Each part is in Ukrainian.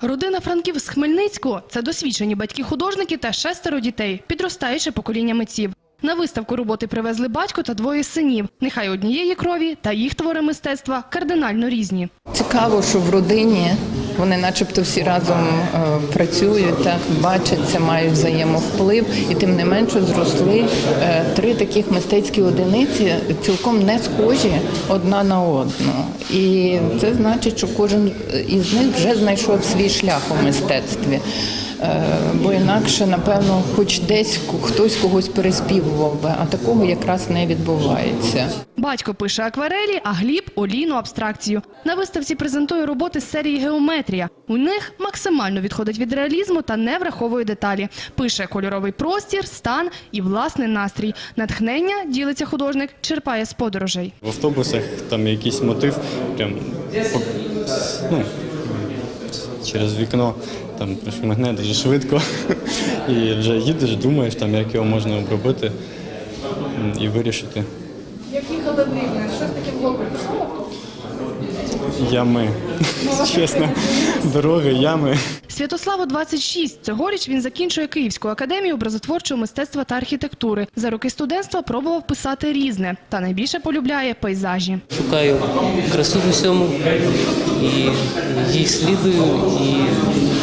Родина Франків з Хмельницького – це досвідчені батьки-художники та шестеро дітей, підростаюче покоління митців. На виставку роботи привезли батько та двоє синів. Нехай однієї крові та їх твори мистецтва кардинально різні. Цікаво, що в родині вони, начебто, всі разом е, працюють, так бачаться, мають взаємовплив, і тим не менше зросли е, три таких мистецькі одиниці, цілком не схожі одна на одну. І це значить, що кожен із них вже знайшов свій шлях у мистецтві. Е, Бо інакше, напевно, хоч десь хтось когось переспівував би, а такого якраз не відбувається. Батько пише акварелі, а Гліб – олійну абстракцію. На виставці презентує роботи з серії «Геометрія». У них максимально відходить від реалізму та не враховує деталі. Пише кольоровий простір, стан і власний настрій. Натхнення, ділиться художник, черпає з подорожей. В автобусах там якийсь мотив, прям ну, через вікно там прошмигне дуже швидко. І вже їдеш, думаєш, там, як його можна обробити і вирішити. Як їхали в Рівне, що з таким було Ями. Чесно, дороги, ями. Святославу 26. Цьогоріч він закінчує Київську академію образотворчого мистецтва та архітектури. За роки студентства пробував писати різне, та найбільше полюбляє пейзажі. Шукаю красу в усьому і їх слідую. І...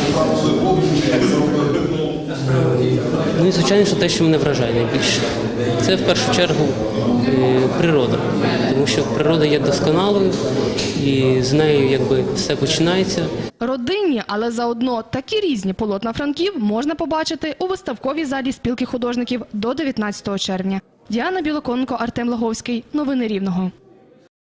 Ну і звичайно, що те, що мене вражає найбільше. Це в першу чергу е, природа. Тому що природа є досконалою і з нею якби все починається. Родинні, але заодно такі різні полотна франків можна побачити у виставковій залі спілки художників до 19 червня. Діана Білоконко, Артем Лаговський. Новини Рівного.